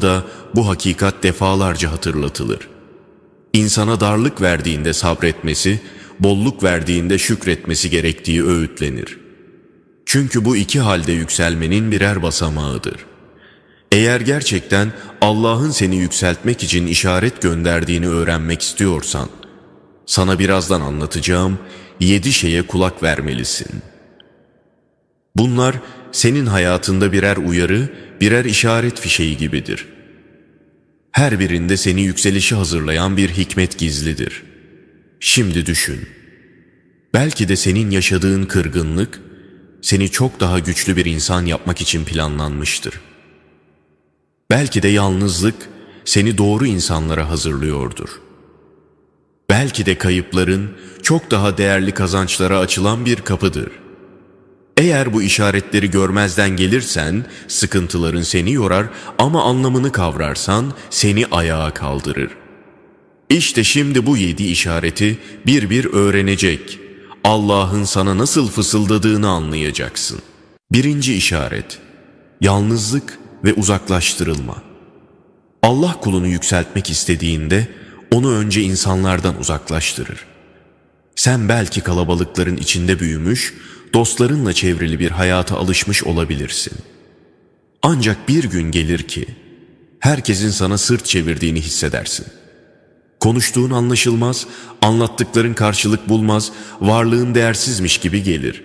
da bu hakikat defalarca hatırlatılır. İnsana darlık verdiğinde sabretmesi, bolluk verdiğinde şükretmesi gerektiği öğütlenir. Çünkü bu iki halde yükselmenin birer basamağıdır. Eğer gerçekten Allah'ın seni yükseltmek için işaret gönderdiğini öğrenmek istiyorsan, sana birazdan anlatacağım yedi şeye kulak vermelisin. Bunlar senin hayatında birer uyarı, birer işaret fişeği gibidir. Her birinde seni yükselişi hazırlayan bir hikmet gizlidir. Şimdi düşün. Belki de senin yaşadığın kırgınlık, seni çok daha güçlü bir insan yapmak için planlanmıştır. Belki de yalnızlık seni doğru insanlara hazırlıyordur. Belki de kayıpların çok daha değerli kazançlara açılan bir kapıdır. Eğer bu işaretleri görmezden gelirsen sıkıntıların seni yorar ama anlamını kavrarsan seni ayağa kaldırır. İşte şimdi bu yedi işareti bir bir öğrenecek. Allah'ın sana nasıl fısıldadığını anlayacaksın. Birinci işaret, yalnızlık ve uzaklaştırılma. Allah kulunu yükseltmek istediğinde onu önce insanlardan uzaklaştırır. Sen belki kalabalıkların içinde büyümüş, dostlarınla çevrili bir hayata alışmış olabilirsin. Ancak bir gün gelir ki herkesin sana sırt çevirdiğini hissedersin. Konuştuğun anlaşılmaz, anlattıkların karşılık bulmaz, varlığın değersizmiş gibi gelir.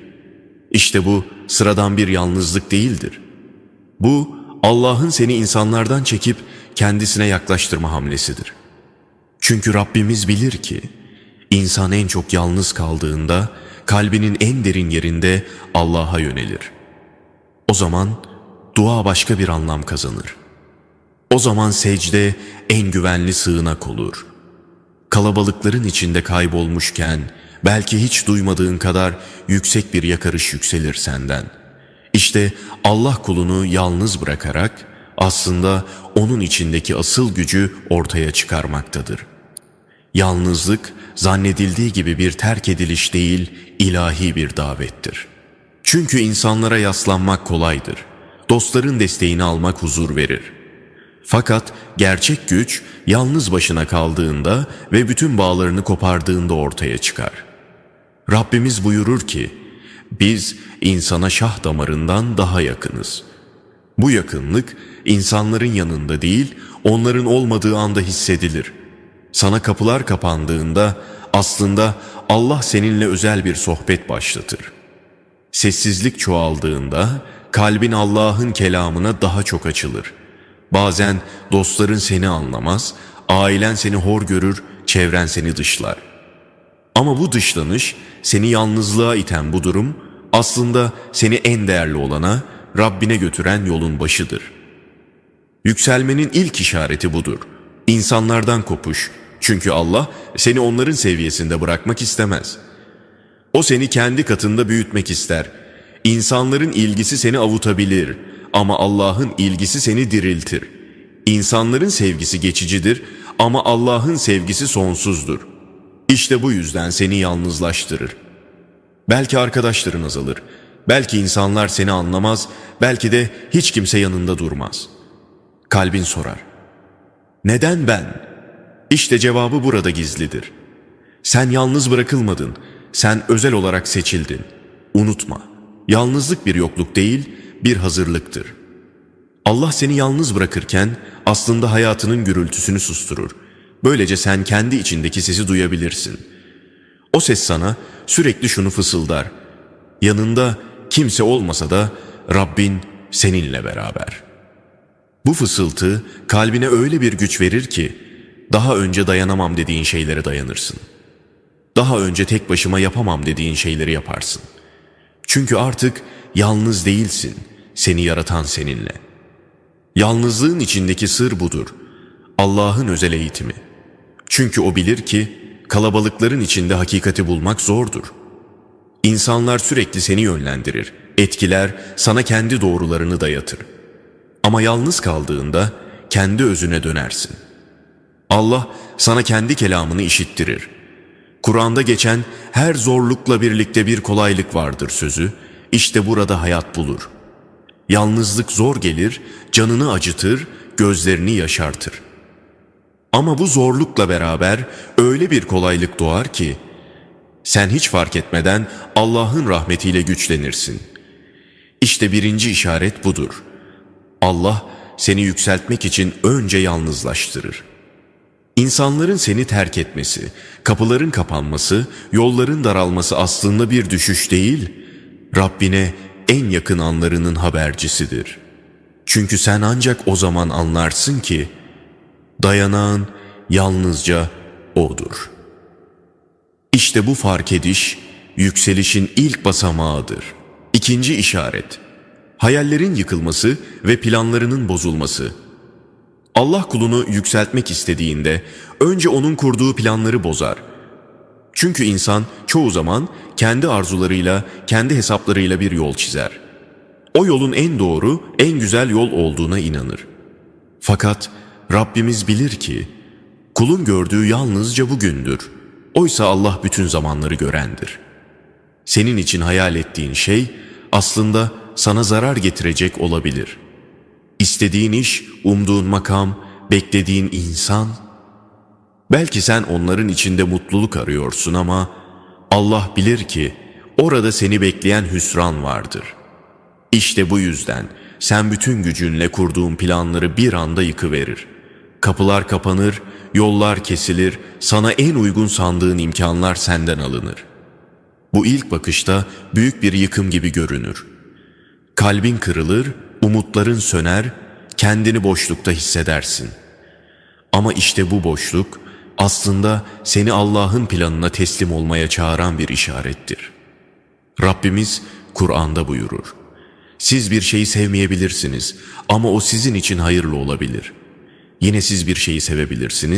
İşte bu sıradan bir yalnızlık değildir. Bu Allah'ın seni insanlardan çekip kendisine yaklaştırma hamlesidir. Çünkü Rabbimiz bilir ki insan en çok yalnız kaldığında kalbinin en derin yerinde Allah'a yönelir. O zaman dua başka bir anlam kazanır. O zaman secde en güvenli sığınak olur. Kalabalıkların içinde kaybolmuşken belki hiç duymadığın kadar yüksek bir yakarış yükselir senden. İşte Allah kulunu yalnız bırakarak aslında onun içindeki asıl gücü ortaya çıkarmaktadır. Yalnızlık zannedildiği gibi bir terk ediliş değil, ilahi bir davettir. Çünkü insanlara yaslanmak kolaydır. Dostların desteğini almak huzur verir. Fakat gerçek güç yalnız başına kaldığında ve bütün bağlarını kopardığında ortaya çıkar. Rabbimiz buyurur ki, biz insana şah damarından daha yakınız. Bu yakınlık insanların yanında değil, onların olmadığı anda hissedilir. Sana kapılar kapandığında aslında Allah seninle özel bir sohbet başlatır. Sessizlik çoğaldığında kalbin Allah'ın kelamına daha çok açılır. Bazen dostların seni anlamaz, ailen seni hor görür, çevren seni dışlar. Ama bu dışlanış, seni yalnızlığa iten bu durum aslında seni en değerli olana, Rabbine götüren yolun başıdır. Yükselmenin ilk işareti budur. İnsanlardan kopuş. Çünkü Allah seni onların seviyesinde bırakmak istemez. O seni kendi katında büyütmek ister. İnsanların ilgisi seni avutabilir ama Allah'ın ilgisi seni diriltir. İnsanların sevgisi geçicidir ama Allah'ın sevgisi sonsuzdur. İşte bu yüzden seni yalnızlaştırır. Belki arkadaşların azalır. Belki insanlar seni anlamaz, belki de hiç kimse yanında durmaz. Kalbin sorar. Neden ben? İşte cevabı burada gizlidir. Sen yalnız bırakılmadın, sen özel olarak seçildin. Unutma, yalnızlık bir yokluk değil, bir hazırlıktır. Allah seni yalnız bırakırken aslında hayatının gürültüsünü susturur. Böylece sen kendi içindeki sesi duyabilirsin. O ses sana sürekli şunu fısıldar. Yanında kimse olmasa da Rabbin seninle beraber. Bu fısıltı kalbine öyle bir güç verir ki daha önce dayanamam dediğin şeylere dayanırsın. Daha önce tek başıma yapamam dediğin şeyleri yaparsın. Çünkü artık yalnız değilsin, seni yaratan seninle. Yalnızlığın içindeki sır budur. Allah'ın özel eğitimi. Çünkü o bilir ki kalabalıkların içinde hakikati bulmak zordur. İnsanlar sürekli seni yönlendirir, etkiler, sana kendi doğrularını dayatır. Ama yalnız kaldığında kendi özüne dönersin.'' Allah sana kendi kelamını işittirir. Kur'an'da geçen her zorlukla birlikte bir kolaylık vardır sözü, işte burada hayat bulur. Yalnızlık zor gelir, canını acıtır, gözlerini yaşartır. Ama bu zorlukla beraber öyle bir kolaylık doğar ki, sen hiç fark etmeden Allah'ın rahmetiyle güçlenirsin. İşte birinci işaret budur. Allah seni yükseltmek için önce yalnızlaştırır. İnsanların seni terk etmesi, kapıların kapanması, yolların daralması aslında bir düşüş değil, Rabbine en yakın anlarının habercisidir. Çünkü sen ancak o zaman anlarsın ki, dayanağın yalnızca O'dur. İşte bu fark ediş, yükselişin ilk basamağıdır. İkinci işaret, hayallerin yıkılması ve planlarının bozulması. Allah kulunu yükseltmek istediğinde önce onun kurduğu planları bozar. Çünkü insan çoğu zaman kendi arzularıyla, kendi hesaplarıyla bir yol çizer. O yolun en doğru, en güzel yol olduğuna inanır. Fakat Rabbimiz bilir ki kulun gördüğü yalnızca bugündür. Oysa Allah bütün zamanları görendir. Senin için hayal ettiğin şey aslında sana zarar getirecek olabilir. İstediğin iş, umduğun makam, beklediğin insan. Belki sen onların içinde mutluluk arıyorsun ama Allah bilir ki orada seni bekleyen hüsran vardır. İşte bu yüzden sen bütün gücünle kurduğun planları bir anda yıkıverir. Kapılar kapanır, yollar kesilir, sana en uygun sandığın imkanlar senden alınır. Bu ilk bakışta büyük bir yıkım gibi görünür. Kalbin kırılır, umutların söner, kendini boşlukta hissedersin. Ama işte bu boşluk aslında seni Allah'ın planına teslim olmaya çağıran bir işarettir. Rabbimiz Kur'an'da buyurur. Siz bir şeyi sevmeyebilirsiniz ama o sizin için hayırlı olabilir. Yine siz bir şeyi sevebilirsiniz